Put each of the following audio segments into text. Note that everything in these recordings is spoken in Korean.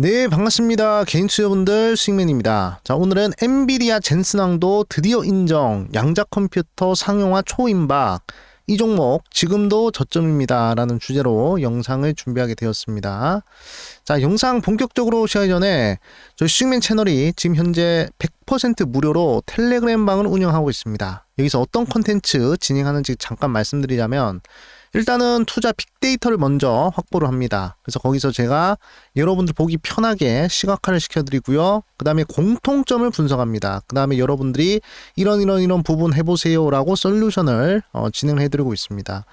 네, 반갑습니다. 개인 투자분들 수익맨입니다. 자, 오늘은 엔비디아 젠슨왕도 드디어 인정 양자 컴퓨터 상용화 초임박 이 종목 지금도 저점입니다. 라는 주제로 영상을 준비하게 되었습니다. 자, 영상 본격적으로 시작하기 전에 저희 수익맨 채널이 지금 현재 100% 무료로 텔레그램 방을 운영하고 있습니다. 여기서 어떤 컨텐츠 진행하는지 잠깐 말씀드리자면 일단은 투자 빅데이터를 먼저 확보를 합니다. 그래서 거기서 제가 여러분들 보기 편하게 시각화를 시켜드리고요. 그 다음에 공통점을 분석합니다. 그 다음에 여러분들이 이런 이런 이런 부분 해보세요라고 솔루션을 어, 진행해드리고 있습니다.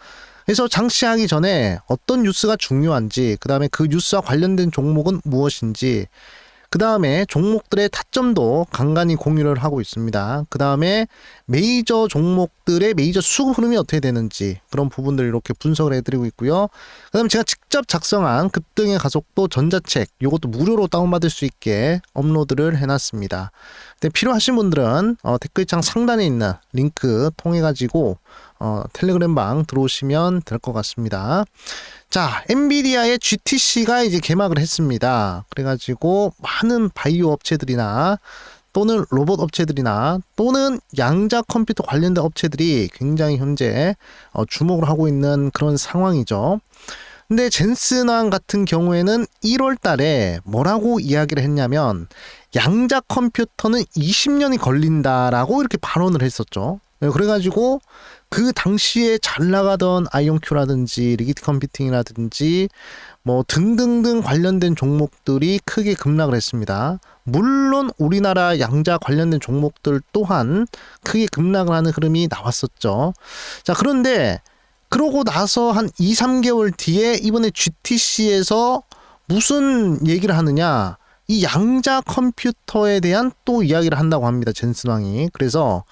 그래서 장시하기 전에 어떤 뉴스가 중요한지, 그 다음에 그 뉴스와 관련된 종목은 무엇인지, 그 다음에 종목들의 타점도 간간히 공유를 하고 있습니다. 그 다음에 메이저 종목들의 메이저 수급 흐름이 어떻게 되는지 그런 부분들을 이렇게 분석을 해드리고 있고요. 그 다음에 제가 직접 작성한 급등의 가속도 전자책 이것도 무료로 다운받을 수 있게 업로드를 해놨습니다. 근데 필요하신 분들은 어, 댓글창 상단에 있는 링크 통해 가지고 어, 텔레그램 방 들어오시면 될 것 같습니다. 자, 엔비디아의 GTC가 이제 개막을 했습니다. 그래가지고 많은 바이오 업체들이나 또는 로봇 업체들이나 또는 양자 컴퓨터 관련된 업체들이 굉장히 현재 어, 주목을 하고 있는 그런 상황이죠. 근데 젠슨왕 같은 경우에는 1월 달에 뭐라고 이야기를 했냐면 양자 컴퓨터는 20년이 걸린다라고 이렇게 발언을 했었죠. 네, 그래가지고 그 당시에 잘 나가던 아이온큐라든지 리기트 컴퓨팅이라든지 뭐 등등등 관련된 종목들이 크게 급락을 했습니다. 물론 우리나라 양자 관련된 종목들 또한 크게 급락을 하는 흐름이 나왔었죠. 자, 그런데 그러고 나서 한 2, 3개월 뒤에 이번에 GTC에서 무슨 얘기를 하느냐? 이 양자 컴퓨터에 대한 또 이야기를 한다고 합니다. 젠슨왕이. 그래서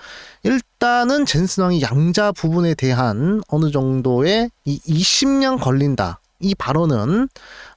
일단은 젠슨 왕이 양자 부분에 대한 어느 정도의 이 20년 걸린다. 이 발언은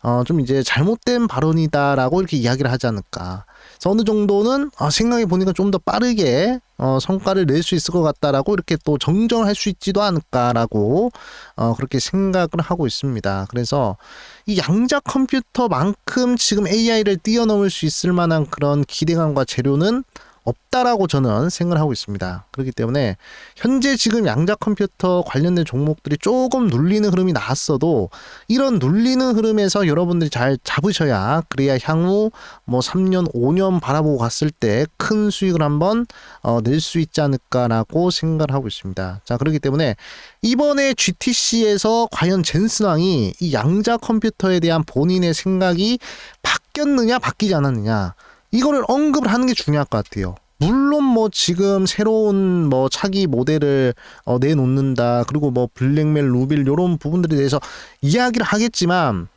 어, 좀 이제 잘못된 발언이다라고 이렇게 이야기를 하지 않을까. 그래서 어느 정도는 어, 생각해 보니까 좀 더 빠르게 어, 성과를 낼 수 있을 것 같다라고 이렇게 또 정정을 할수 있지도 않을까라고 어, 그렇게 생각을 하고 있습니다. 그래서 이 양자 컴퓨터만큼 지금 AI를 뛰어넘을 수 있을 만한 그런 기대감과 재료는 없다라고 저는 생각을 하고 있습니다. 그렇기 때문에 현재 지금 양자 컴퓨터 관련된 종목들이 조금 눌리는 흐름이 나왔어도 이런 눌리는 흐름에서 여러분들이 잘 잡으셔야 그래야 향후 뭐 3년, 5년 바라보고 갔을 때 큰 수익을 한번 어, 낼 수 있지 않을까라고 생각을 하고 있습니다. 자, 그렇기 때문에 이번에 GTC에서 과연 젠슨왕이 이 양자 컴퓨터에 대한 본인의 생각이 바뀌었느냐, 바뀌지 않았느냐. 이거를 언급을 하는 게 중요할 것 같아요. 물론 뭐 지금 새로운 뭐 차기 모델을 어 내놓는다 그리고 뭐 블랙멜 루빌 요런 부분들에 대해서 이야기를 하겠지만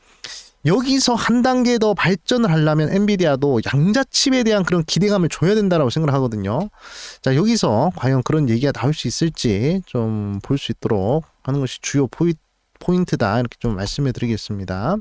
여기서 한 단계 더 발전을 하려면 엔비디아도 양자 칩에 대한 그런 기대감을 줘야 된다라고 생각을 하거든요. 자, 여기서 과연 그런 얘기가 나올 수 있을지 좀 볼 수 있도록 하는 것이 주요 포인트다. 이렇게 좀 말씀해 드리겠습니다.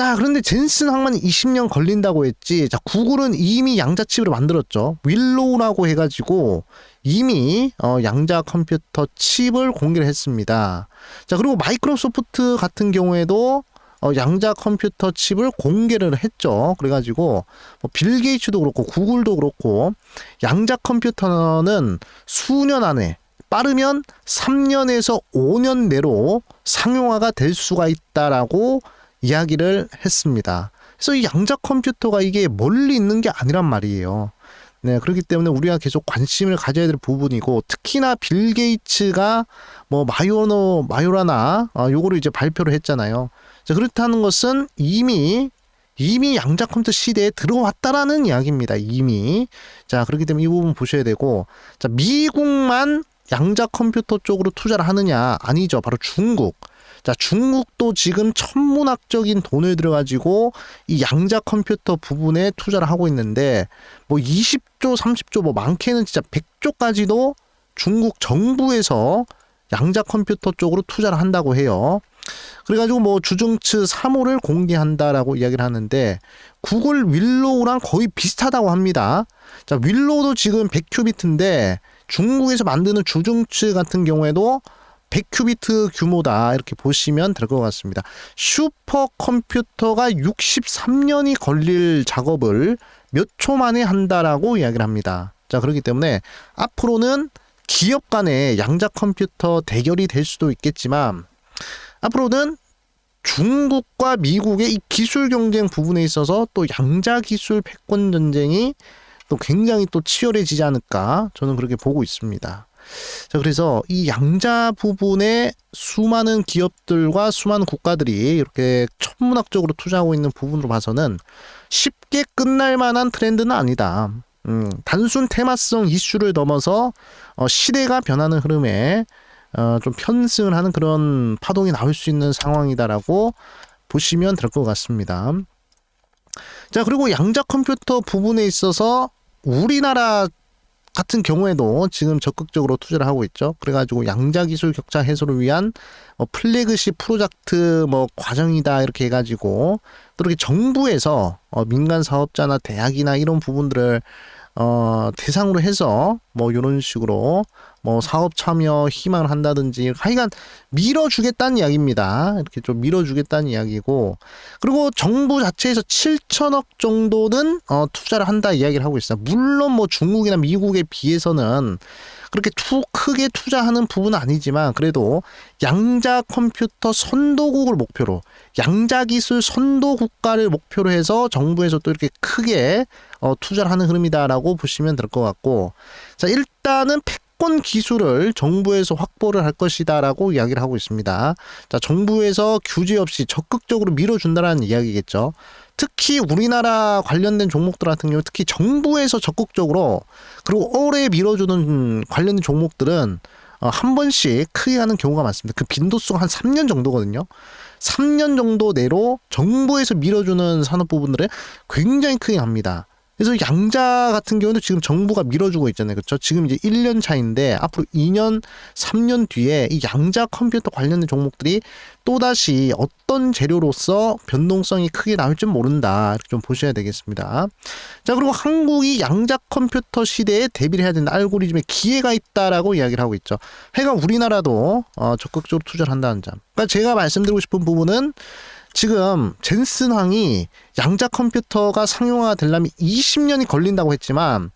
자, 그런데 젠슨 항만 20년 걸린다고 했지. 자, 구글은 이미 양자 칩을 만들었죠. 윌로우라고 해가지고 이미 어, 양자 컴퓨터 칩을 공개를 했습니다. 자, 그리고 마이크로소프트 같은 경우에도 어, 양자 컴퓨터 칩을 공개를 했죠. 그래가지고 뭐 빌 게이츠도 그렇고 구글도 그렇고 양자 컴퓨터는 수년 안에 빠르면 3년에서 5년 내로 상용화가 될 수가 있다라고 이야기를 했습니다. 그래서 이 양자 컴퓨터가 이게 멀리 있는 게 아니란 말이에요. 네, 그렇기 때문에 우리가 계속 관심을 가져야 될 부분이고 특히나 빌 게이츠가 뭐 마요노 마요라나 어, 요거를 이제 발표를 했잖아요. 자, 그렇다는 것은 이미 이미 양자 컴퓨터 시대에 들어왔다라는 이야기입니다. 이미. 자, 그렇기 때문에 이 부분 보셔야 되고 자, 미국만 양자 컴퓨터 쪽으로 투자를 하느냐? 아니죠. 바로 중국. 자, 중국도 지금 천문학적인 돈을 들여가지고 이 양자 컴퓨터 부분에 투자를 하고 있는데 뭐 20조, 30조, 뭐 많게는 진짜 100조까지도 중국 정부에서 양자 컴퓨터 쪽으로 투자를 한다고 해요. 그래가지고 뭐 주중츠 3호를 공개한다라고 이야기를 하는데 구글 윌로우랑 거의 비슷하다고 합니다. 자, 윌로우도 지금 100큐비트인데 중국에서 만드는 주중츠 같은 경우에도 100큐비트 규모다 이렇게 보시면 될 것 같습니다. 슈퍼컴퓨터가 63년이 걸릴 작업을 몇 초 만에 한다라고 이야기를 합니다. 자 그렇기 때문에 앞으로는 기업 간의 양자 컴퓨터 대결이 될 수도 있겠지만 앞으로는 중국과 미국의 이 기술 경쟁 부분에 있어서 또 양자 기술 패권 전쟁이 또 굉장히 또 치열해지지 않을까 저는 그렇게 보고 있습니다. 자, 그래서 이 양자 부분에 수많은 기업들과 수많은 국가들이 이렇게 천문학적으로 투자하고 있는 부분으로 봐서는 쉽게 끝날 만한 트렌드는 아니다. 음, 단순 테마성 이슈를 넘어서 어, 시대가 변하는 흐름에 어, 좀 편승을 하는 그런 파동이 나올 수 있는 상황이다라고 보시면 될 것 같습니다. 자, 그리고 양자 컴퓨터 부분에 있어서 우리나라 같은 경우에도 지금 적극적으로 투자를 하고 있죠. 그래가지고 양자 기술 격차 해소를 위한 뭐 플래그십 프로젝트 뭐 과정이다 이렇게 해가지고 또 이렇게 정부에서 어 민간 사업자나 대학이나 이런 부분들을 어 대상으로 해서 뭐 이런 식으로 뭐 사업 참여 희망을 한다든지 하여간 밀어주겠다는 이야기입니다. 이렇게 좀 밀어주겠다는 이야기고 그리고 정부 자체에서 7천억 정도는 어, 투자를 한다 이야기를 하고 있어요. 물론 뭐 중국이나 미국에 비해서는 그렇게 투 크게 투자하는 부분은 아니지만 그래도 양자 컴퓨터 선도국을 목표로 양자 기술 선도 국가를 목표로 해서 정부에서 또 이렇게 크게 어, 투자를 하는 흐름이다라고 보시면 될 것 같고 자 일단은 패권 기술을 정부에서 확보를 할 것이다라고 이야기를 하고 있습니다. 자 정부에서 규제 없이 적극적으로 밀어준다라는 이야기겠죠. 특히 우리나라 관련된 종목들 같은 경우 특히 정부에서 적극적으로 그리고 오래 밀어주는 관련된 종목들은 어, 한 번씩 크게 하는 경우가 많습니다. 그 빈도수가 한 3년 정도거든요. 3년 정도 내로 정부에서 밀어주는 산업 부분들은 굉장히 크게 합니다. 그래서 양자 같은 경우는 지금 정부가 밀어주고 있잖아요. 그렇죠? 지금 이제 1년 차인데 앞으로 2년, 3년 뒤에 이 양자 컴퓨터 관련된 종목들이 또다시 어떤 재료로서 변동성이 크게 나올 줄 모른다. 이렇게 좀 보셔야 되겠습니다. 자, 그리고 한국이 양자 컴퓨터 시대에 대비를 해야 된다. 알고리즘에 기회가 있다라고 이야기를 하고 있죠. 해가 우리나라도 어, 적극적으로 투자를 한다는 점. 그러니까 제가 말씀드리고 싶은 부분은 지금 젠슨 황이 양자 컴퓨터가 상용화가 되려면 20년이 걸린다고 했지만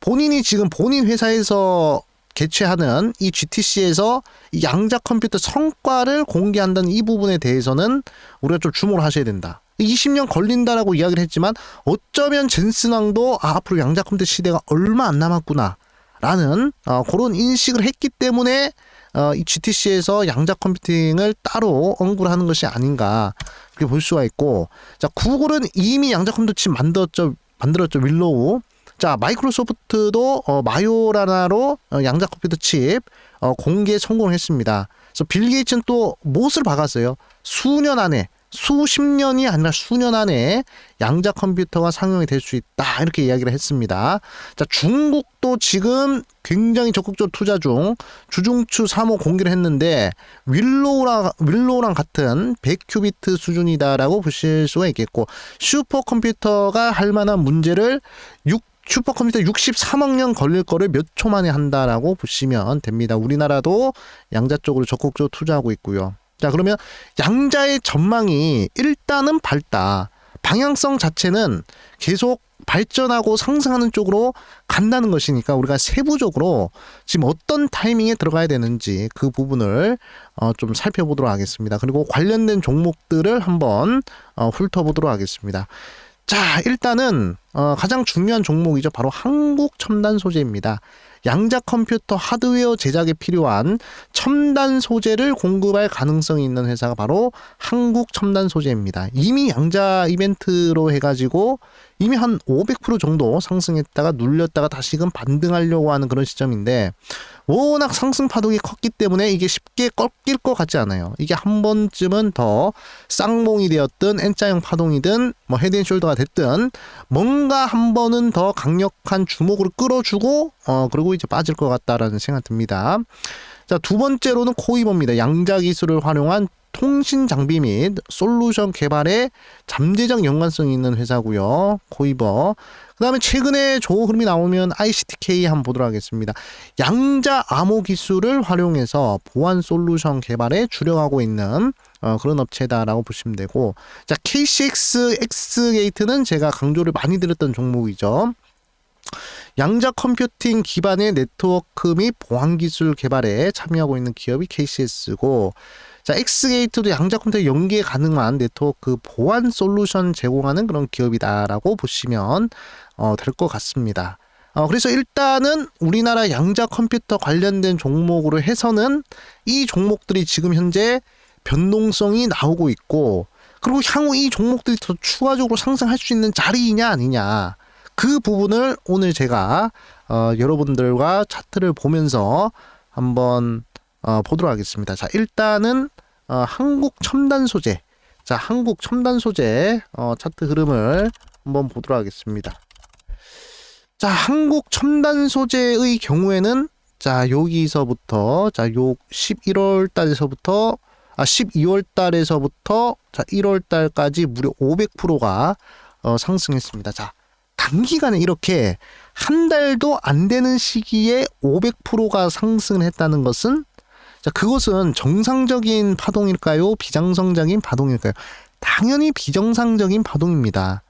본인이 지금 본인 회사에서 개최하는 이 GTC에서 이 양자 컴퓨터 성과를 공개한다는 이 부분에 대해서는 우리가 좀 주목을 하셔야 된다. 20년 걸린다라고 이야기를 했지만 어쩌면 젠슨 왕도 아, 앞으로 양자 컴퓨터 시대가 얼마 안 남았구나. 라는 어, 그런 인식을 했기 때문에 어, 이 GTC에서 양자 컴퓨팅을 따로 언급을 하는 것이 아닌가 그렇게 볼 수가 있고 자 구글은 이미 양자 컴퓨터 칩 만들었죠 만들었죠 윌로우 자 마이크로소프트도 어, 마요라나로 어, 양자 컴퓨터 칩 어, 공개 성공했습니다. 그래서 빌 게이츠는 또 못을 박았어요. 수년 안에 수십 년이 아니라 수년 안에 양자 컴퓨터가 상용이 될 수 있다 이렇게 이야기를 했습니다. 자 중국도 지금 굉장히 적극적으로 투자 중 주중추 3호 공개를 했는데 윌로우랑 윌로우랑 같은 100큐비트 수준이다라고 보실 수가 있겠고 슈퍼컴퓨터가 할 만한 문제를 6 슈퍼컴퓨터 63억 년 걸릴 거를 몇 초 만에 한다라고 보시면 됩니다. 우리나라도 양자 쪽으로 적극적으로 투자하고 있고요. 자, 그러면 양자의 전망이 일단은 밝다. 방향성 자체는 계속 발전하고 상승하는 쪽으로 간다는 것이니까 우리가 세부적으로 지금 어떤 타이밍에 들어가야 되는지 그 부분을 어, 좀 살펴보도록 하겠습니다. 그리고 관련된 종목들을 한번 어, 훑어보도록 하겠습니다. 자, 일단은 어, 가장 중요한 종목이죠. 바로 한국 첨단 소재입니다. 양자 컴퓨터 하드웨어 제작에 필요한 첨단 소재를 공급할 가능성이 있는 회사가 바로 한국 첨단 소재입니다. 이미 양자 이벤트로 해가지고 이미 한 500% 정도 상승했다가 눌렸다가 다시금 반등하려고 하는 그런 시점인데 워낙 상승 파동이 컸기 때문에 이게 쉽게 꺾일 것 같지 않아요. 이게 한 번쯤은 더 쌍봉이 되었든 N자형 파동이든 뭐 헤드앤숄더가 됐든 뭔가 한 번은 더 강력한 주목을 끌어주고 어 그리고 이제 빠질 것 같다라는 생각 듭니다. 자, 두 번째로는 코이버입니다. 양자 기술을 활용한 통신 장비 및 솔루션 개발에 잠재적 연관성이 있는 회사고요. 코이버. 그다음에 최근에 좋은 흐름이 나오면 ICTK 한번 보도록 하겠습니다. 양자 암호 기술을 활용해서 보안 솔루션 개발에 주력하고 있는 어, 그런 업체다라고 보시면 되고 자 KCX X게이트는 제가 강조를 많이 드렸던 종목이죠. 양자 컴퓨팅 기반의 네트워크 및 보안 기술 개발에 참여하고 있는 기업이 KCS고 자, X게이트도 양자 컴퓨터 연계 가능한 네트워크 보안 솔루션 제공하는 그런 기업이다라고 보시면 어, 될 것 같습니다. 어, 그래서 일단은 우리나라 양자 컴퓨터 관련된 종목으로 해서는 이 종목들이 지금 현재 변동성이 나오고 있고 그리고 향후 이 종목들이 더 추가적으로 상승할 수 있는 자리이냐 아니냐 그 부분을 오늘 제가 어, 여러분들과 차트를 보면서 한번 어, 보도록 하겠습니다. 자 일단은 어, 한국 첨단 소재 자 한국 첨단 소재 어, 차트 흐름을 한번 보도록 하겠습니다. 자 한국 첨단 소재의 경우에는 자 여기서부터 자 요 11월 달에서부터 아 12월 달에서부터 자 1월 달까지 무려 500%가 어, 상승했습니다. 자 단기간에 이렇게 한 달도 안 되는 시기에 500%가 상승을 했다는 것은 자 그것은 정상적인 파동일까요? 비정상적인 파동일까요? 당연히 비정상적인 파동입니다.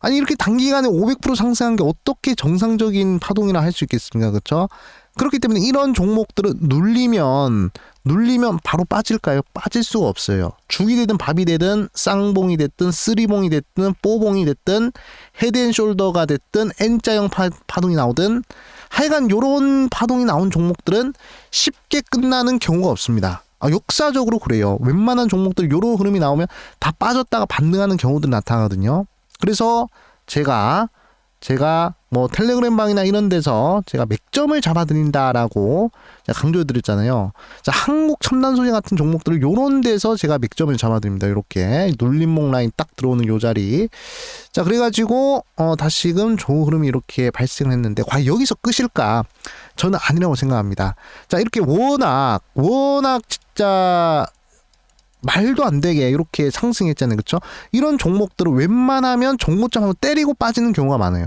아니 이렇게 단기간에 500% 상승한 게 어떻게 정상적인 파동이라 할 수 있겠습니까? 그렇죠? 그렇기 때문에 이런 종목들은 눌리면 눌리면 바로 빠질까요? 빠질 수가 없어요. 죽이 되든 밥이 되든 쌍봉이 됐든 쓰리봉이 됐든 뽀봉이 됐든 헤드앤숄더가 됐든 N자형 파, 파동이 나오든 하여간 요런 파동이 나온 종목들은 쉽게 끝나는 경우가 없습니다. 아, 역사적으로 그래요. 웬만한 종목들 요런 흐름이 나오면 다 빠졌다가 반등하는 경우도 나타나거든요. 그래서 제가 제가 뭐 텔레그램 방이나 이런 데서 제가 맥점을 잡아드린다라고 강조해 드렸잖아요. 자, 한국 첨단 소재 같은 종목들을 요런 데서 제가 맥점을 잡아드립니다. 이렇게 눌림목 라인 딱 들어오는 요 자리. 자, 그래가지고 어, 다시금 좋은 흐름이 이렇게 발생했는데 과연 여기서 끝일까? 저는 아니라고 생각합니다. 자, 이렇게 워낙 워낙 진짜 말도 안 되게 이렇게 상승했잖아요. 그렇죠? 이런 종목들을 웬만하면 종고점 한번 때리고 빠지는 경우가 많아요.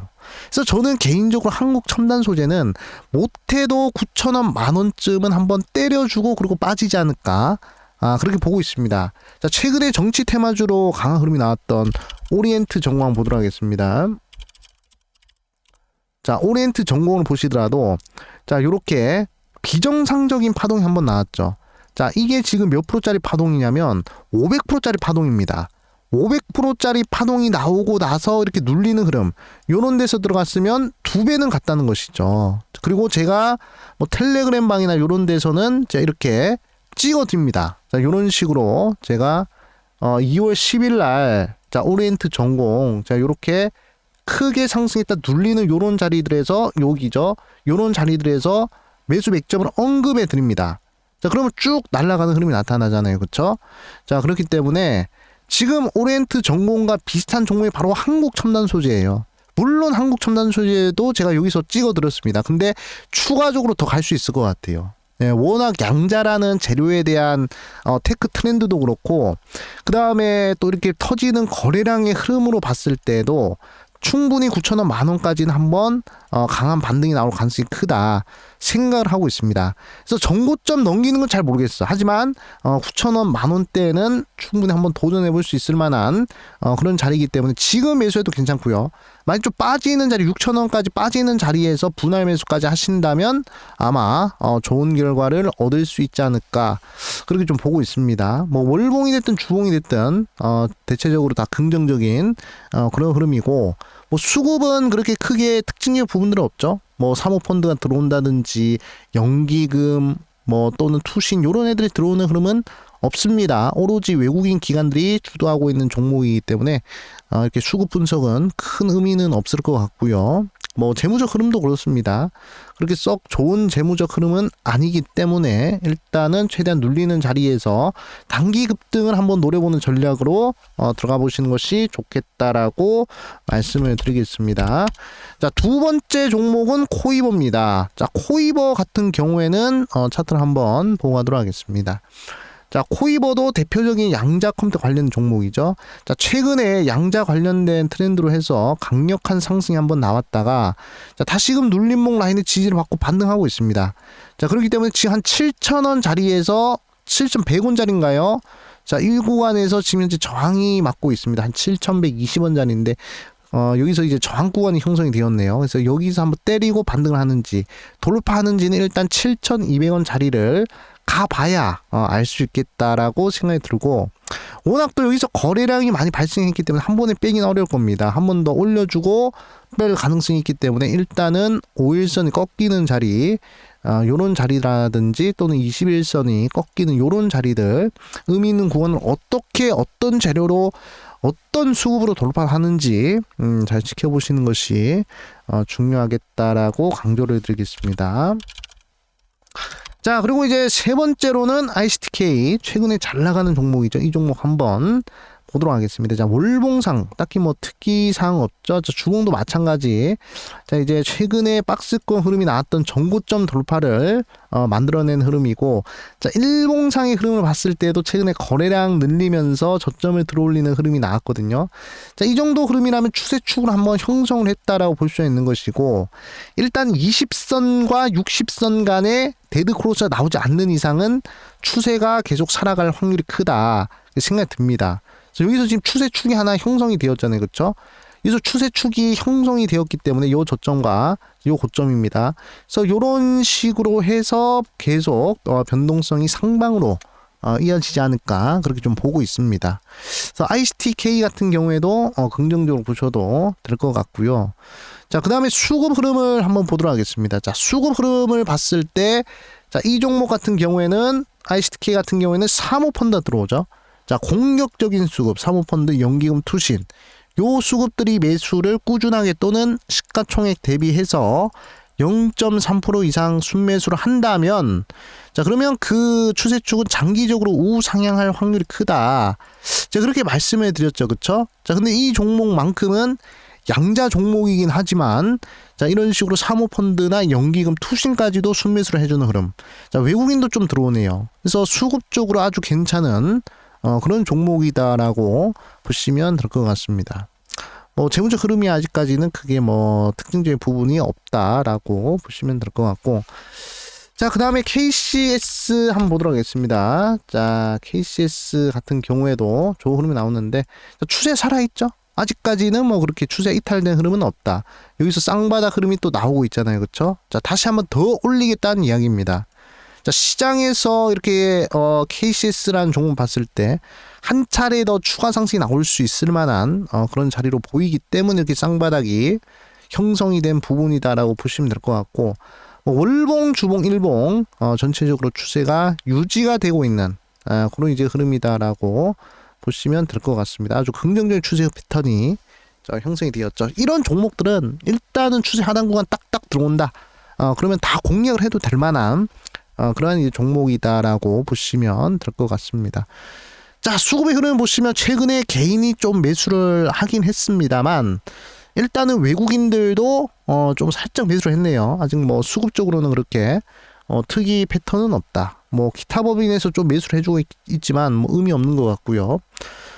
그래서 저는 개인적으로 한국 첨단 소재는 못해도 9천 원, 만 원쯤은 한번 때려주고 그리고 빠지지 않을까. 아, 그렇게 보고 있습니다. 자, 최근에 정치 테마주로 강한 흐름이 나왔던 오리엔트 전광 보도록 하겠습니다. 자, 오리엔트 전공을 보시더라도 자, 요렇게 비정상적인 파동이 한번 나왔죠. 자, 이게 지금 몇 프로짜리 파동이냐면 500%짜리 파동입니다. 500%짜리 파동이 나오고 나서 이렇게 눌리는 흐름 요런 데서 들어갔으면 두 배는 갔다는 것이죠. 그리고 제가 뭐 텔레그램 방이나 요런 데서는 제가 이렇게 찍어둡니다. 자, 요런 식으로 제가 어 2월 10일 날 자, 오리엔트 전공 자, 요렇게 크게 상승했다 눌리는 요런 자리들에서 여기죠. 요런 자리들에서 매수 맥점을 언급해 드립니다. 자, 그러면 쭉 날아가는 흐름이 나타나잖아요. 그쵸? 자, 그렇기 때문에 지금 오리엔트 전공과 비슷한 종목이 바로 한국 첨단 소재예요. 물론 한국 첨단 소재도 제가 여기서 찍어 드렸습니다. 근데 추가적으로 더 갈 수 있을 것 같아요. 예, 워낙 양자라는 재료에 대한 어, 테크 트렌드도 그렇고 그 다음에 또 이렇게 터지는 거래량의 흐름으로 봤을 때도 충분히 9천 원 만 원까지는 한번 어, 강한 반등이 나올 가능성이 크다 생각을 하고 있습니다. 그래서 정고점 넘기는 건 잘 모르겠어. 하지만 어, 9천원 만 원대는 충분히 한번 도전해 볼 수 있을 만한 어, 그런 자리이기 때문에 지금 매수해도 괜찮고요. 만약 좀 빠지는 자리 6천원까지 빠지는 자리에서 분할 매수까지 하신다면 아마 어, 좋은 결과를 얻을 수 있지 않을까 그렇게 좀 보고 있습니다. 뭐 월봉이 됐든 주봉이 됐든 어, 대체적으로 다 긍정적인 어, 그런 흐름이고 뭐 수급은 그렇게 크게 특징적 부분들은 없죠. 뭐 사모펀드가 들어온다든지 연기금 뭐 또는 투신 요런 애들이 들어오는 흐름은 없습니다. 오로지 외국인 기관들이 주도하고 있는 종목이기 때문에 어, 이렇게 수급 분석은 큰 의미는 없을 것 같고요. 뭐 재무적 흐름도 그렇습니다. 그렇게 썩 좋은 재무적 흐름은 아니기 때문에 일단은 최대한 눌리는 자리에서 단기 급등을 한번 노려보는 전략으로 어, 들어가 보시는 것이 좋겠다라고 말씀을 드리겠습니다. 자, 두 번째 종목은 코이버입니다. 자, 코이버 같은 경우에는 어, 차트를 한번 보고 가도록 하겠습니다. 자, 코이버도 대표적인 양자 컴퓨터 관련 종목이죠. 자, 최근에 양자 관련된 트렌드로 해서 강력한 상승이 한번 나왔다가 자, 다시금 눌림목 라인의 지지를 받고 반등하고 있습니다. 자, 그렇기 때문에 지금 한 7,000원 자리에서 7,100원짜리인가요? 자, 1구간에서 지금 현재 저항이 맞고 있습니다. 한 7,120원짜리인데 어, 여기서 이제 저항 구간이 형성이 되었네요. 그래서 여기서 한번 때리고 반등을 하는지 돌파하는지는 일단 7,200원 자리를 가봐야 어, 알 수 있겠다라고 생각이 들고 워낙 또 여기서 거래량이 많이 발생했기 때문에 한 번에 빼기는 어려울 겁니다. 한 번 더 올려주고 뺄 가능성이 있기 때문에 일단은 5일선이 꺾이는 자리 어, 요런 자리라든지 또는 21선이 꺾이는 요런 자리들 의미 있는 구간을 어떻게 어떤 재료로 어떤 수급으로 돌파하는지 음, 잘 지켜보시는 것이 어, 중요하겠다라고 강조를 드리겠습니다. 자 그리고 이제 세 번째로는 ICTK 최근에 잘 나가는 종목이죠. 이 종목 한번 보도록 하겠습니다. 자, 월봉상 딱히 뭐 특이사항 없죠. 자, 주봉도 마찬가지. 자, 이제 최근에 박스권 흐름이 나왔던 정고점 돌파를 어, 만들어낸 흐름이고, 자, 일봉상의 흐름을 봤을 때도 최근에 거래량 늘리면서 저점을 들어올리는 흐름이 나왔거든요. 자, 이 정도 흐름이라면 추세축을 한번 형성을 했다라고 볼 수 있는 것이고, 일단 20선과 60선 간의 데드 크로스가 나오지 않는 이상은 추세가 계속 살아갈 확률이 크다 생각이 듭니다. 그래서 여기서 지금 추세축이 하나 형성이 되었잖아요. 그렇죠? 여기서 추세축이 형성이 되었기 때문에 요 저점과 요 고점입니다. 그래서 요런 식으로 해서 계속 어, 변동성이 상방으로 어, 이어지지 않을까 그렇게 좀 보고 있습니다. 그래서 ICTK 같은 경우에도 어, 긍정적으로 보셔도 될 것 같고요. 자, 그 다음에 수급 흐름을 한번 보도록 하겠습니다. 자, 수급 흐름을 봤을 때, 자, 이 종목 같은 경우에는 ICTK 같은 경우에는 사모펀드 들어오죠. 자, 공격적인 수급, 사모펀드, 연기금, 투신. 요 수급들이 매수를 꾸준하게 또는 시가총액 대비해서 0.3% 이상 순매수를 한다면 자 그러면 그 추세 축은 장기적으로 우상향할 확률이 크다. 제가 그렇게 말씀해 드렸죠. 그쵸? 자 근데 이 종목만큼은 양자 종목이긴 하지만 자 이런 식으로 사모펀드나 연기금 투신까지도 순매수를 해주는 흐름. 자 외국인도 좀 들어오네요. 그래서 수급 적으로 아주 괜찮은 어, 그런 종목이다라고 보시면 될 것 같습니다. 뭐 재무적 흐름이 아직까지는 크게 뭐 특징적인 부분이 없다라고 보시면 될 것 같고 자, 그 다음에 KCS 한번 보도록 하겠습니다. 자, KCS 같은 경우에도 좋은 흐름이 나오는데, 추세 살아있죠? 아직까지는 뭐 그렇게 추세 이탈된 흐름은 없다. 여기서 쌍바닥 흐름이 또 나오고 있잖아요. 그쵸? 자, 다시 한번 더 올리겠다는 이야기입니다. 자, 시장에서 이렇게 어, KCS라는 종목 봤을 때 한 차례 더 추가 상승이 나올 수 있을 만한 어, 그런 자리로 보이기 때문에 이렇게 쌍바닥이 형성이 된 부분이다라고 보시면 될 것 같고 뭐 월봉, 주봉, 일봉 어, 전체적으로 추세가 유지가 되고 있는 어, 그런 이제 흐름이다라고 보시면 될 것 같습니다. 아주 긍정적인 추세 패턴이 자, 형성이 되었죠. 이런 종목들은 일단은 추세 하단 구간 딱딱 들어온다. 어, 그러면 다 공략을 해도 될 만한 어, 그러한 종목이다라고 보시면 될 것 같습니다. 자, 수급의 흐름 보시면 최근에 개인이 좀 매수를 하긴 했습니다만 일단은 외국인들도 어, 좀 살짝 매수를 했네요. 아직 뭐 수급적으로는 그렇게 어, 특이 패턴은 없다. 뭐 기타 법인에서 좀 매수를 해주고 있, 지만뭐 의미 없는 것 같고요.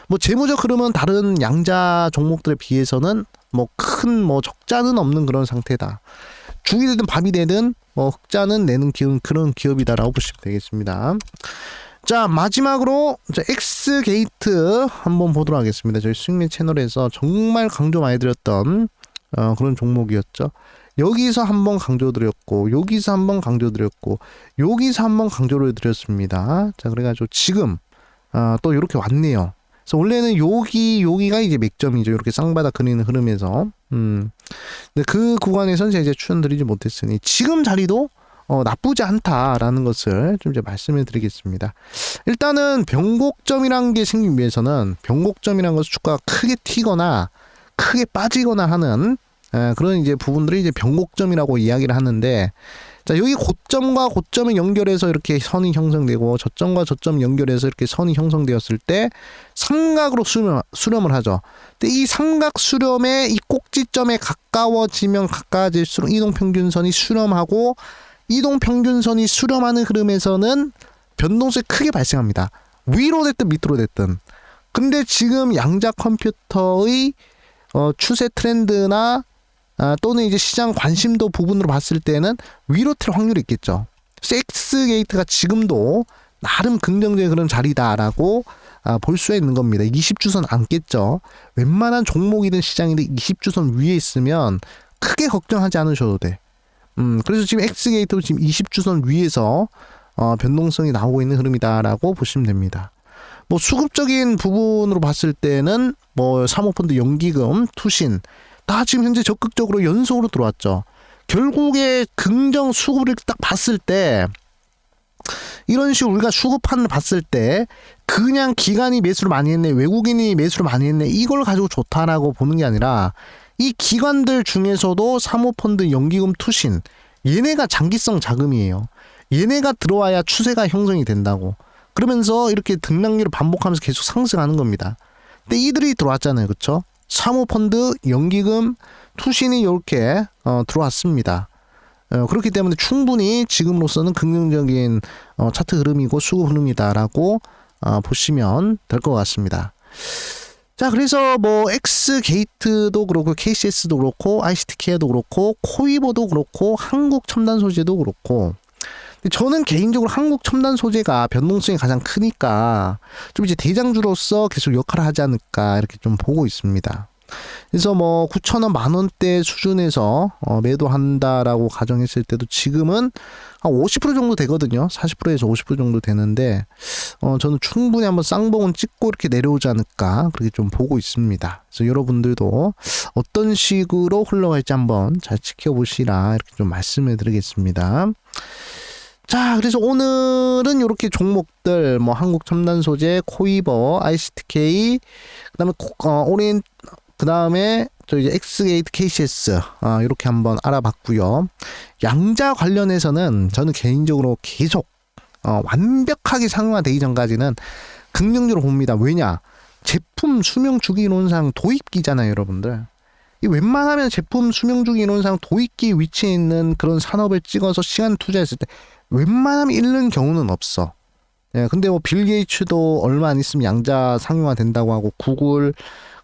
뭐 재무적 흐름은 다른 양자 종목들에 비해서는 뭐 큰뭐 뭐 적자는 없는 그런 상태다. 죽이 되든 밤이 되든 뭐 흑자는 내는 기업, 그런 기업이다라고 보시면 되겠습니다. 자 마지막으로 자, X 게이트 한번 보도록 하겠습니다. 저희 수익민 채널에서 정말 강조 많이 드렸던 어, 그런 종목이었죠. 여기서 한번 강조드렸고 여기서 한번 강조드렸고 여기서 한번 강조를 드렸습니다. 자 그래가지고 지금 어, 또 이렇게 왔네요. 그래서 원래는 여기 여기가 이제 맥점이죠. 이렇게 쌍바닥 그리는 흐름에서 음. 근데 그 구간에서는 이제 추천드리지 못했으니 지금 자리도 어, 나쁘지 않다라는 것을 좀 이제 말씀을 드리겠습니다. 일단은 변곡점이란 게 생기기 위해서는 변곡점이란 것은 주가가 크게 튀거나 크게 빠지거나 하는 에, 그런 이제 부분들이 이제 변곡점이라고 이야기를 하는데 자, 여기 고점과 고점을 연결해서 이렇게 선이 형성되고 저점과 저점 연결해서 이렇게 선이 형성되었을 때 삼각으로 수렴, 수렴을 하죠. 근데 이 삼각 수렴의 이 꼭지점에 가까워지면 가까워질수록 이동 평균선이 수렴하고 이동 평균선이 수렴하는 흐름에서는 변동성이 크게 발생합니다. 위로 됐든 밑으로 됐든. 근데 지금 양자 컴퓨터의 어, 추세 트렌드나 아, 또는 이제 시장 관심도 부분으로 봤을 때는 위로 튈 확률이 있겠죠. 섹스 게이트가 지금도 나름 긍정적인 그런 자리다라고 아, 볼 수가 있는 겁니다. 20주선 안겠죠. 웬만한 종목이든 시장이든 20주선 위에 있으면 크게 걱정하지 않으셔도 돼. 음, 그래서 지금 X게이트도 지금 20주선 위에서 어, 변동성이 나오고 있는 흐름이다라고 보시면 됩니다. 뭐 수급적인 부분으로 봤을 때는 뭐 사모펀드 연기금, 투신 다 지금 현재 적극적으로 연속으로 들어왔죠. 결국에 긍정 수급을 딱 봤을 때 이런 식으로 우리가 수급판을 봤을 때 그냥 기관이 매수를 많이 했네 외국인이 매수를 많이 했네 이걸 가지고 좋다라고 보는 게 아니라 이 기관들 중에서도 사모펀드 연기금 투신 얘네가 장기성 자금이에요. 얘네가 들어와야 추세가 형성이 된다고. 그러면서 이렇게 등락률을 반복하면서 계속 상승하는 겁니다. 근데 이들이 들어왔잖아요. 그쵸 사모펀드 연기금 투신이 이렇게 어, 들어왔습니다 어, 그렇기 때문에 충분히 지금으로서는 긍정적인 어, 차트 흐름이고 수급 흐름이다라고 어, 보시면 될 것 같습니다. 자, 그래서 뭐 X 게이트도 그렇고 KCS도 그렇고 ICTK도 그렇고 코이버도 그렇고 한국 첨단 소재도 그렇고 근데 저는 개인적으로 한국 첨단 소재가 변동성이 가장 크니까 좀 이제 대장주로서 계속 역할을 하지 않을까 이렇게 좀 보고 있습니다. 그래서 뭐 9천 원 만 원대 수준에서 어, 매도한다라고 가정했을 때도 지금은 한 50% 정도 되거든요. 40%에서 50% 정도 되는데 어, 저는 충분히 한번 쌍봉은 찍고 이렇게 내려오지 않을까 그렇게 좀 보고 있습니다. 그래서 여러분들도 어떤 식으로 흘러갈지 한번 잘 지켜보시라 이렇게 좀 말씀을 드리겠습니다. 자, 그래서 오늘은 이렇게 종목들, 뭐, 한국 첨단 소재, 코이버, ICTK, 그 다음에, 어, 오린, 그 다음에, 저 이제 엑스게이트 KCS, 아, 이렇게 한번 알아봤고요 양자 관련해서는 저는 개인적으로 계속, 어, 완벽하게 상용화되기 전까지는 긍정적으로 봅니다. 왜냐? 제품 수명 주기 이론상 도입기잖아요, 여러분들. 이 웬만하면 제품 수명 주기 이론상 도입기 위치에 있는 그런 산업을 찍어서 시간 투자했을 때 웬만하면 잃는 경우는 없어. 예, 근데 뭐 빌 게이츠도 얼마 안 있으면 양자 상용화 된다고 하고 구글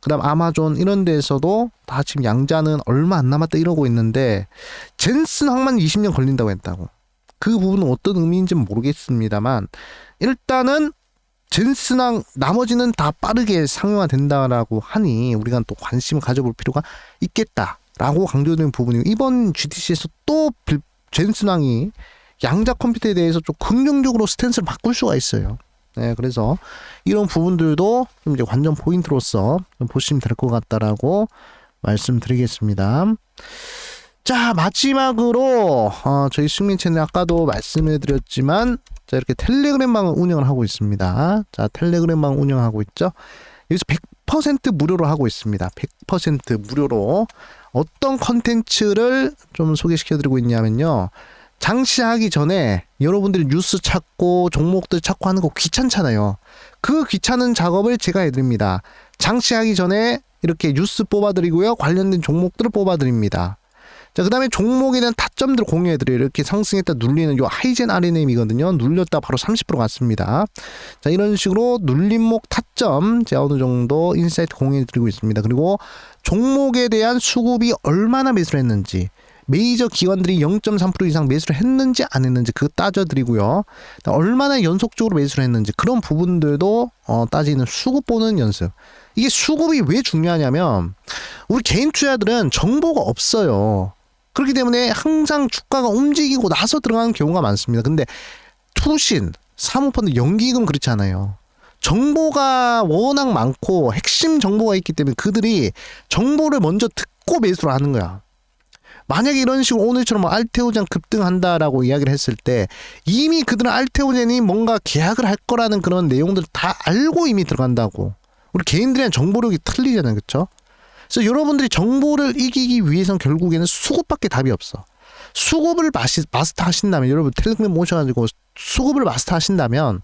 그다음 아마존 이런 데에서도 다 지금 양자는 얼마 안 남았다 이러고 있는데 젠슨 항만 20년 걸린다고 했다고. 그 부분은 어떤 의미인지는 모르겠습니다만 일단은 젠슨항 나머지는 다 빠르게 상용화 된다라고 하니 우리가 또 관심을 가져볼 필요가 있겠다라고 강조되는 부분이고 이번 GTC에서 또 젠슨항이 양자 컴퓨터에 대해서 좀 긍정적으로 스탠스를 바꿀 수가 있어요. 네, 그래서 이런 부분들도 좀 이제 관전 포인트로서 보시면 될 것 같다라고 말씀드리겠습니다. 자, 마지막으로, 어, 저희 숙민 채널 아까도 말씀을 드렸지만, 자, 이렇게 텔레그램망을 운영을 하고 있습니다. 자, 텔레그램망 운영하고 있죠. 여기서 100% 무료로 하고 있습니다. 100% 무료로. 어떤 컨텐츠를 좀 소개시켜 드리고 있냐면요. 장시하기 전에 여러분들이 뉴스 찾고 종목들 찾고 하는 거 귀찮잖아요. 그 귀찮은 작업을 제가 해드립니다. 장시하기 전에 이렇게 뉴스 뽑아드리고요. 관련된 종목들을 뽑아드립니다. 자, 그 다음에 종목에 대한 타점들을 공유해드려요. 이렇게 상승했다 눌리는 요 하이젠 RNM이거든요. 눌렸다 바로 30% 갔습니다. 자, 이런 식으로 눌림목 타점 제가 어느 정도 인사이트 공유해드리고 있습니다. 그리고 종목에 대한 수급이 얼마나 매수를 했는지 메이저 기관들이 0.3% 이상 매수를 했는지 안 했는지 그거 따져드리고요. 얼마나 연속적으로 매수를 했는지 그런 부분들도 어, 따지는 수급 보는 연습. 이게 수급이 왜 중요하냐면 우리 개인 투자들은 정보가 없어요. 그렇기 때문에 항상 주가가 움직이고 나서 들어가는 경우가 많습니다. 근데 투신, 사모펀드, 연기금 그렇지 않아요. 정보가 워낙 많고 핵심 정보가 있기 때문에 그들이 정보를 먼저 듣고 매수를 하는 거야. 만약에 이런 식으로 오늘처럼 뭐 알테오젠 급등한다라고 이야기를 했을 때 이미 그들은 알테오젠이 뭔가 계약을 할 거라는 그런 내용들 다 알고 이미 들어간다고. 우리 개인들의 정보력이 틀리잖아요. 그렇죠? 그래서 여러분들이 정보를 이기기 위해선 결국에는 수급밖에 답이 없어. 수급을 마시, 마스터 하신다면 여러분 텔레그램 모셔가지고 수급을 마스터 하신다면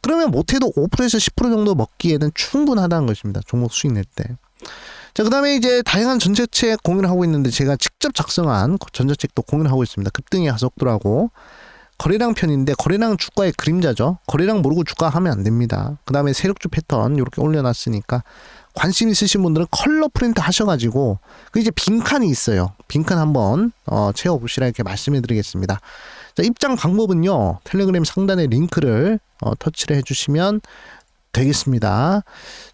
그러면 못해도 5%에서 10% 정도 먹기에는 충분하다는 것입니다. 종목 수익 낼 때. 자, 그 다음에 이제 다양한 전자책 공유를 하고 있는데 제가 직접 작성한 전자책도 공유를 하고 있습니다. 급등의 가속도라고. 거래량 편인데 거래량 주가의 그림자죠. 거래량 모르고 주가 하면 안 됩니다. 그 다음에 세력주 패턴 이렇게 올려놨으니까 관심 있으신 분들은 컬러 프린트 하셔가지고 그 이제 빈칸이 있어요. 빈칸 한번 어, 채워보시라 이렇게 말씀해드리겠습니다. 자 입장 방법은요. 텔레그램 상단에 링크를 어, 터치를 해주시면 되겠습니다.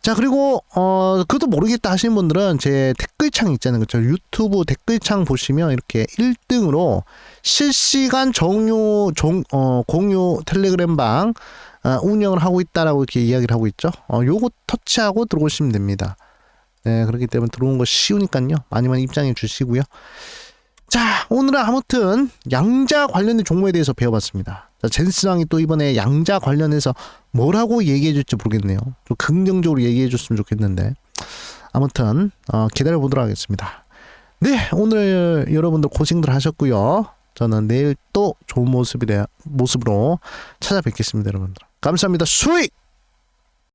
자 그리고 어 그것도 모르겠다 하시는 분들은 제 댓글창 있잖아요. 그렇죠? 유튜브 댓글창 보시면 이렇게 1등으로 실시간 정유 종, 어, 공유 텔레그램 방 어, 운영을 하고 있다라고 이렇게 이야기를 하고 있죠. 어, 요거 터치하고 들어오시면 됩니다. 네, 그렇기 때문에 들어오는 거 쉬우니까요. 많이 많이 입장해 주시고요. 자, 오늘은 아무튼 양자 관련된 종목에 대해서 배워봤습니다. 자, 젠스랑이 또 이번에 양자 관련해서 뭐라고 얘기해 줄지 모르겠네요. 좀 긍정적으로 얘기해 줬으면 좋겠는데. 아무튼 어, 기다려 보도록 하겠습니다. 네, 오늘 여러분들 고생들 하셨고요. 저는 내일 또 좋은 모습이 모습으로 찾아뵙겠습니다, 여러분들. 감사합니다. 수익!